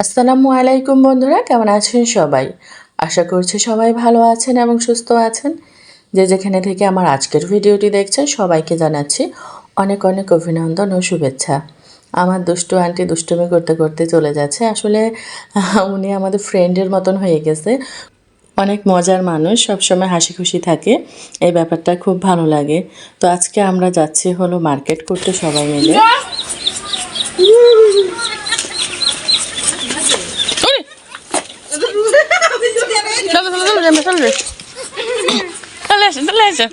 আসসালামু আলাইকুম বন্ধুরা, কেমন আছেন সবাই? আশা করছি সবাই ভালো আছেন এবং সুস্থ আছেন। যে যেখানে থেকে আমার আজকের ভিডিওটি দেখছেন, সবাইকে জানাচ্ছি অনেক অনেক অভিনন্দন ও শুভেচ্ছা। আমার দুষ্টু আন্টি দুষ্টুমি করতে করতে চলে যাচ্ছে। আসলে, উনি আমাদের ফ্রেন্ডের মতন হয়ে গেছে। অনেক মজার মানুষ, সবসময় হাসি খুশি থাকে। এই ব্যাপারটা খুব ভালো লাগে। তো আজকে আমরা যাচ্ছি হলো মার্কেট করতে সবাই মিলে চলো চলো চলো আসো চলে আসো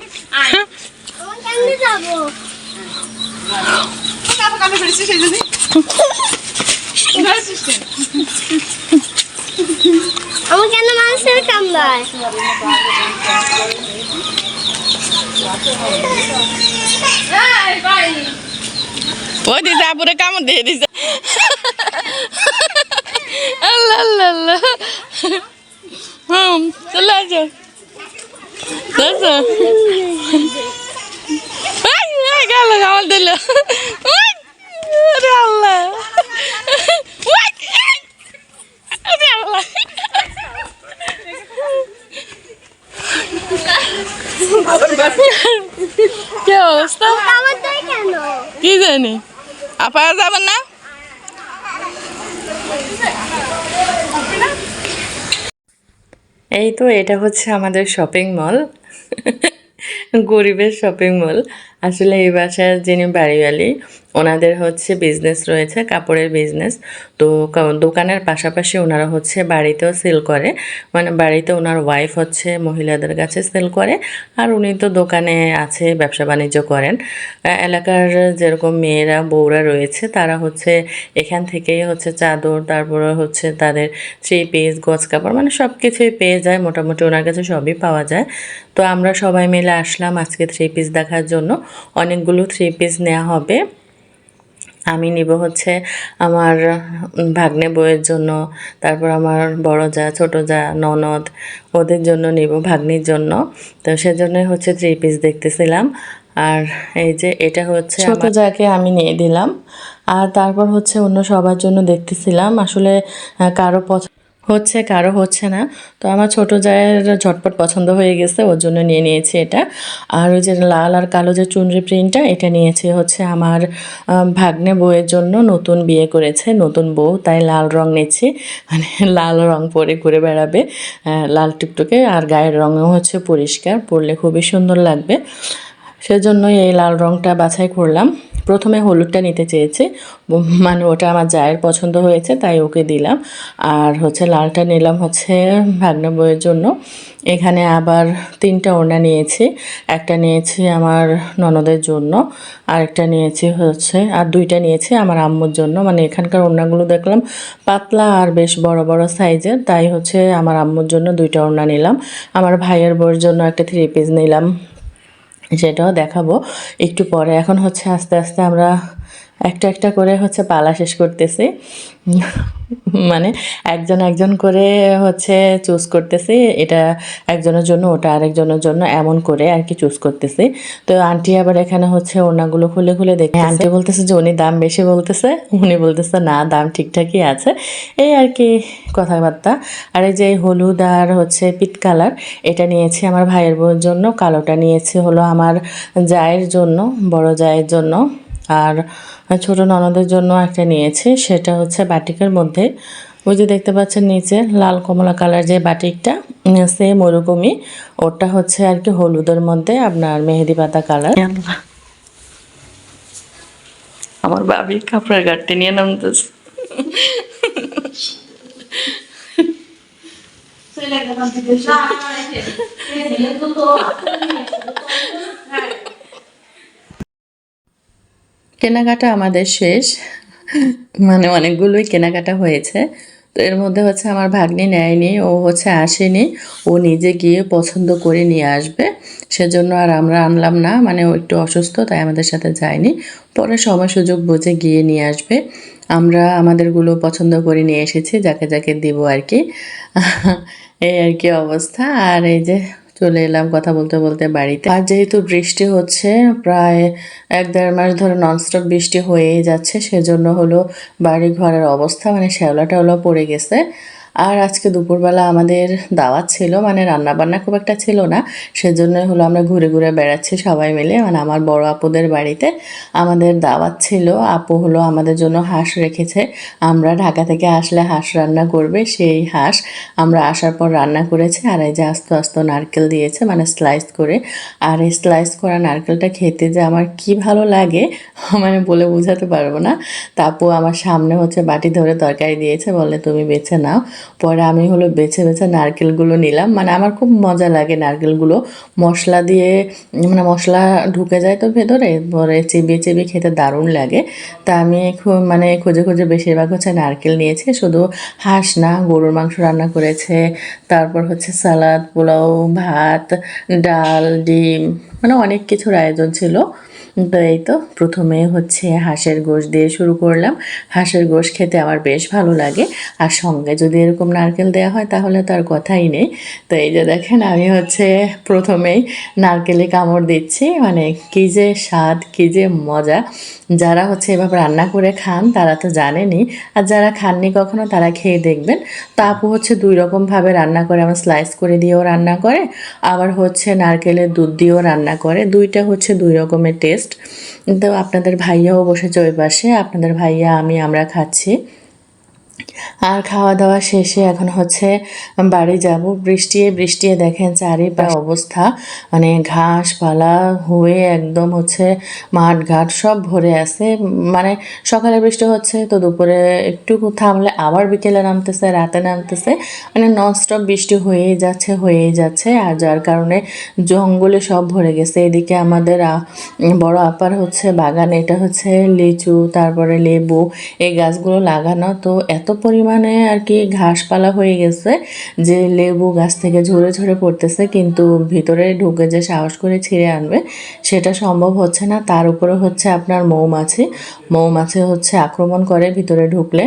আমার কেন মানুষের কামড়ায় ওই দিছে আপুরে কামড় দিয়ে দিছে। আল্লাহ আল্লাহ আল্লাহ। হুম চলে আসো। গেল কামড় দিল। আল্লাহ। কি অবস্থা? কি জানি? আপা যাবেন না? এই তো এটা হচ্ছে আমাদের শপিং মল গরিবের শপিং মল আসলে এই বাসার যিনি বাড়িওয়ালি ওনাদের হচ্ছে বিজনেস রয়েছে, কাপড়ের বিজনেস তো দোকানের পাশাপাশি ওনারা হচ্ছে বাড়িতেও সেল করে। মানে বাড়িতে ওনার ওয়াইফ হচ্ছে মহিলাদের কাছে সেল করে, আর উনি তো দোকানে আছে, ব্যবসা বাণিজ্য করেন। এলাকার যেরকম মেয়েরা, বউরা রয়েছে, তারা হচ্ছে এখান থেকেই হচ্ছে চাদর, তারপরে হচ্ছে তাদের থ্রি পিস গজ কাপড় মানে সব কিছুই পেয়ে যায়, মোটামুটি ওনার কাছে সবই পাওয়া যায়। তো আমরা সবাই মিলে আসলাম আজকে থ্রি পিস দেখার জন্য। অনেকগুলো থ্রি পিস নেওয়া হবে। আমি নিব হচ্ছে আমার ভাগ্নে বইয়ের জন্য তারপর আমার বড় যা ছোট যা ননদ ওদের জন্য নিব ভাগ্নির জন্য। তো সেজন্যই হচ্ছে থ্রি পিস দেখতেছিলাম। আর এই যে এটা হচ্ছে ছোট যাকে আমি নিয়ে দিলাম। আর তারপর হচ্ছে অন্য সবার জন্য দেখতেছিলাম। আসলে কারও পছন্দ হচ্ছে, কারও হচ্ছে না। তো আমার ছোট জায়ের ঝটপট পছন্দ হয়ে গেছে, ওর জন্য নিয়ে নিয়েছি এটা। আর ওই যে লাল আর কালো যে চুনরি প্রিন্টটা, এটা নিয়েছি হচ্ছে আমার ভাগ্নে বউয়ের জন্য নতুন বিয়ে করেছে, নতুন বউ, তাই লাল রং নিচ্ছি। মানে লাল রং পরে ঘুরে বেড়াবে লাল টুকটুকে, আর গায়ের রঙও হচ্ছে পরিষ্কার, পরলে খুবই সুন্দর লাগবে। সেজন্যই এই লাল রংটা বাছাই করলাম। প্রথমে হলুদটা নিতে চেয়েছি। মানে ওটা আমার জায়ের পছন্দ হয়েছে, তাই ওকে দিলাম। আর হচ্ছে লালটা নিলাম হচ্ছে ভাগ্না বইয়ের জন্য। এখানে আবার তিনটা ওড়না নিয়েছি। একটা নিয়েছি আমার ননদের জন্য, আরেকটা নিয়েছি হচ্ছে, আর দুইটা নিয়েছি আমার আম্মুর জন্য। মানে এখানকার ওড়নাগুলো দেখলাম পাতলা আর বেশ বড় বড় সাইজের, তাই হচ্ছে আমার আম্মুর জন্য দুইটা ওড়না নিলাম। আমার ভাইয়ের বউয়ের জন্য একটা থ্রি পিস নিলাম। সেটাও দেখাবো। একটু পরে। এখন হচ্ছে আস্তে আস্তে আমরা একটা একটা করে হচ্ছে পালা শেষ করতেছি। মানে একজন একজন করে হচ্ছে চুজ করতেছি, এটা একজনের জন্য, ওটা আরেকজনের জন্য, এমন করে আর কি চুজ করতেছি। তো আন্টি আবার এখানে হচ্ছে ওনাগুলো খুলে খুলে দেখে আন্টি বলতেছে যে উনি দাম বেশি বলতেছে, উনি বলতেছে না, দাম ঠিকঠাকই আছে। এই আর কি কথাবার্তা। আর এই যে হলুদ আর হচ্ছে পিট কালার এটা নিয়েছি আমার ভাইয়ের বউয়ের জন্য, কালোটা নিয়েছি হলো আমার জায়ের জন্য, বড় জায়ের জন্য। আর ছোট ননদের জন্য একটা নিয়েছি সেটা হচ্ছে বাটিকের মধ্যে। ওই যে দেখতে পাচ্ছেন নিচে লাল কমলা কালার যে বাটিকটা সেম ওরকমই। ওটা হচ্ছে আর কি হলুদের মধ্যে আপনার মেহেদি পাতা কালার। আমার বাবি কাপড়ের গাড়তে নিয়ে নামতেছে। কেনাকাটা আমাদের শেষ। মানে অনেকগুলোই কেনাকাটা হয়েছে। তো এর মধ্যে হচ্ছে আমার ভাগ্নি নেয়নি, ও হচ্ছে আসেনি। ও নিজে গিয়ে পছন্দ করে নিয়ে আসবে। সেজন্য আর আমরা আনলাম না। মানে ও একটু অসুস্থ, তাই আমাদের সাথে যায়নি। পরে সময় সুযোগ বুঝে গিয়ে নিয়ে আসবে। আমরা আমাদেরগুলো পছন্দ করে নিয়ে এসেছি, যাকে যাকে দিব আর কি। এই আর কি অবস্থা। আর এই যে চলে এলাম কথা বলতে বলতে বাড়িতে। আর যেহেতু বৃষ্টি হচ্ছে, প্রায় এক দেড় মাস ধরে ননস্টপ বৃষ্টি হয়েই যাচ্ছে, সেজন্য হলো বাড়ি ঘরের অবস্থা মানে শ্যাওলা টাওলা পড়ে গেছে। আর আজকে দুপুরবেলা আমাদের দাওয়াত ছিল মানে রান্না বান্না খুব একটা ছিল না। সেজন্যই হলো আমরা ঘুরে ঘুরে বেড়াচ্ছি সবাই মিলে মানে আমার বড় আপুদের বাড়িতে আমাদের দাওয়াত ছিল। আপু হলো আমাদের জন্য হাঁস রেখেছে। আমরা ঢাকা থেকে আসলে হাঁস রান্না করবে, সেই হাঁস আমরা আসার পর রান্না করেছি, আর এই যে আস্তে আস্তে নারকেল দিয়েছে মানে স্লাইস করে। আর এই স্লাইস করা নারকেলটা খেতে যে আমার কি ভালো লাগে মানে বলে বোঝাতে পারব না। তা আপু আমার সামনে হচ্ছে বাটি ধরে তরকারি দিয়েছে, বলে তুমি বেছে নাও। পরে আমি হলো বেছে বেছে নারকেলগুলো নিলাম। মানে আমার খুব মজা লাগে নারকেলগুলো। মশলা দিয়ে মানে মশলা ঢুকে যায় তো ভেতরে, পরে চিবিয়ে চিবিয়ে খেতে দারুণ লাগে। তা আমি মানে খুঁজে খুঁজে বেশিরভাগ হচ্ছে নারকেল নিয়েছি। শুধু হাঁস না, গরুর মাংস রান্না করেছে। তারপর হচ্ছে সালাদ, পোলাও, ভাত, ডাল, ডিম মানে অনেক কিছুর আয়োজন ছিল। তো এই তো প্রথমে হচ্ছে হাঁসের গোশ দিয়ে শুরু করলাম। হাঁসের গোশ খেতে আমার বেশ ভালো লাগে। আর সঙ্গে যদি এরকম নারকেল দেওয়া হয় তাহলে তো আর কথাই নেই। তো এই যে দেখেন আমি হচ্ছে প্রথমেই নারকেলে কামড় দিচ্ছি। মানে কী যে স্বাদ, কী যে মজা। যারা হচ্ছে এভাবে রান্না করে খান তারা তো জানেনই। আর যারা খাননি কখনো তারা খেয়ে দেখবেন। তো আপু হচ্ছে দুই রকমভাবে রান্না করে। আমার স্লাইস করে দিয়েও রান্না করে। আবার হচ্ছে নারকেলের দুধ দিয়েও রান্না করে। দুইটা হচ্ছে দুই রকমের টেস্ট। তো আপনাদের ভাইয়াও বসেছে ওই পাশে আপনাদের ভাইয়া আমি আমরা খাচ্ছি। আর খাওয়া দাওয়া শেষে এখন হচ্ছে বাড়ি যাব। বৃষ্টিয়ে বৃষ্টিয়ে দেখেন চারিপাশ অবস্থা। মানে ঘাস পালা হয়ে একদম হচ্ছে মাঠ ঘাট সব ভরে আছে। মানে সকালে বৃষ্টি হচ্ছে তো দুপুরে একটু থামলে আবার বিকেলে নামতেছে, রাতে নামতেছে। মানে ননস্টপ বৃষ্টি হয়েই যাচ্ছে হয়েই যাচ্ছে। আর যার কারণে জঙ্গলে সব ভরে গেছে। এদিকে আমাদের বড় আপার হচ্ছে বাগান, এটা হচ্ছে লিচু, তারপরে লেবু, এই গাছগুলো লাগানো। তো এত পরিমাণে আর কি ঘাসপালা হয়ে গেছে, যে লেবু গাছ থেকে ঝরে ঝরে পড়তেছে, কিন্তু ভিতরে ঢুকে যে সাহস করে ছিঁড়ে আনবে, সেটা সম্ভব হচ্ছে না। তার উপরে হচ্ছে আপনার মৌমাছি। মৌমাছি হচ্ছে আক্রমণ করে ভিতরে ঢুকলে।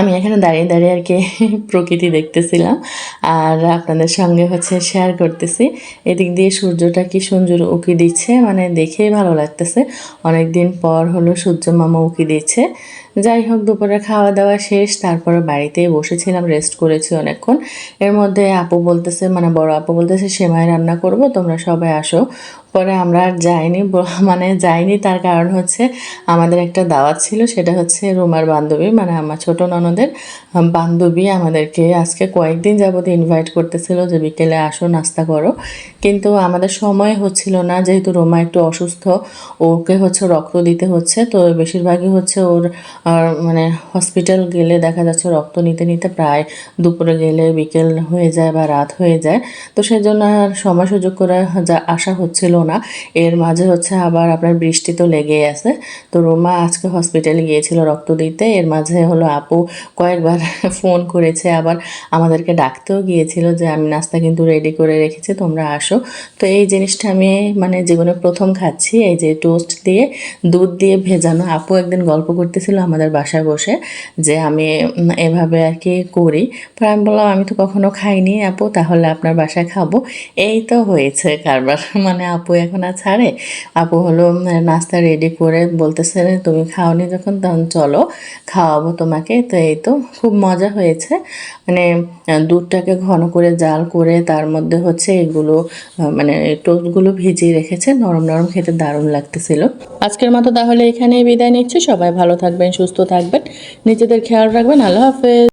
আমি এখানে দাঁড়িয়ে দাঁড়িয়ে আর কি প্রকৃতি দেখতেছিলাম, আর আপনাদের সঙ্গে হচ্ছে শেয়ার করতেছি। এদিক দিয়ে সূর্যটা কি সুন্দর উকি দিচ্ছে মানে দেখেই ভালো লাগতেছে। অনেক দিন পর হলো সূর্য মামা উকি দিচ্ছে। যাই হোক দুপুরে খাওয়া দাওয়া শেষ, তারপরে বাড়িতেই বসেছিলাম রেস্ট করেছি অনেকক্ষণ। এর মধ্যে আপু বলতেছে মানে বড় আপু বলতেছে, সেমাই রান্না করব, তোমরা সবাই আসো। পরে আমরা আর যাইনি মানে যাইনি, তার কারণ হচ্ছে আমাদের একটা দাওয়াত ছিল, সেটা হচ্ছে রুমার বান্ধবী মানে আমার ছোট ননদের বান্ধবী আমাদেরকে আজকে কয়েকদিন যাবত ইনভাইট করতেছিল যে বিকেলে আসো, নাস্তা করো। কিন্তু আমাদের সময় হচ্ছিল না, যেহেতু রোমা একটু অসুস্থ, ওকে হচ্ছে রক্ত দিতে হচ্ছে, তো বেশিরভাগই হচ্ছে ওর আর মানে হসপিটাল গেলে দেখা যাচ্ছে রক্ত নিতে নিতে প্রায় দুপুরে গেলে বিকেল হয়ে যায় বা রাত হয়ে যায়। তো সেই জন্য আর সময় সুযোগ করে যা আসা হচ্ছিল না। এর মাঝে হচ্ছে আবার আপনার বৃষ্টি তো লেগেই আছে। তো রোমা আজকে হসপিটালে গিয়েছিল রক্ত দিতে। এর মাঝে হলো আপু কয়েকবার ফোন করেছে। আবার আমাদেরকে ডাকতেও গিয়েছিল যে, আমি নাস্তা কিন্তু রেডি করে রেখেছি, তোমরা আসো। তো এই জিনিসটা আমি মানে জীবনে প্রথম খাচ্ছি। এই যে টোস্ট দিয়ে, দুধ দিয়ে ভেজানো। আপু একদিন গল্প করতেছিল আমাদের বাসায় বসে যে আমি এভাবে আর কি করি। পরে আমি বললাম, আমি তো কখনো খাইনি আপু, তাহলে আপনার বাসায় খাব। এই তো হয়েছে কারবার। মানে আপু এখন আর ছাড়ে। আপু হলো নাস্তা রেডি করে বলতেছে, তুমি খাওনি যখন, তখন চলো, খাওয়াবো তোমাকে। তো এই তো খুব মজা হয়েছে। মানে দুধটাকে ঘন করে জাল করে তার মধ্যে হচ্ছে এগুলো মানে টোস্টগুলো ভিজিয়ে রেখেছে। নরম নরম খেতে দারুণ লাগতেছিল। আজকের মতো তাহলে এখানেই বিদায় নিচ্ছি। সবাই ভালো থাকবেন সুস্থ থাকবেন নিজেদের খেয়াল রাখবেন। আল্লাহ হাফেজ।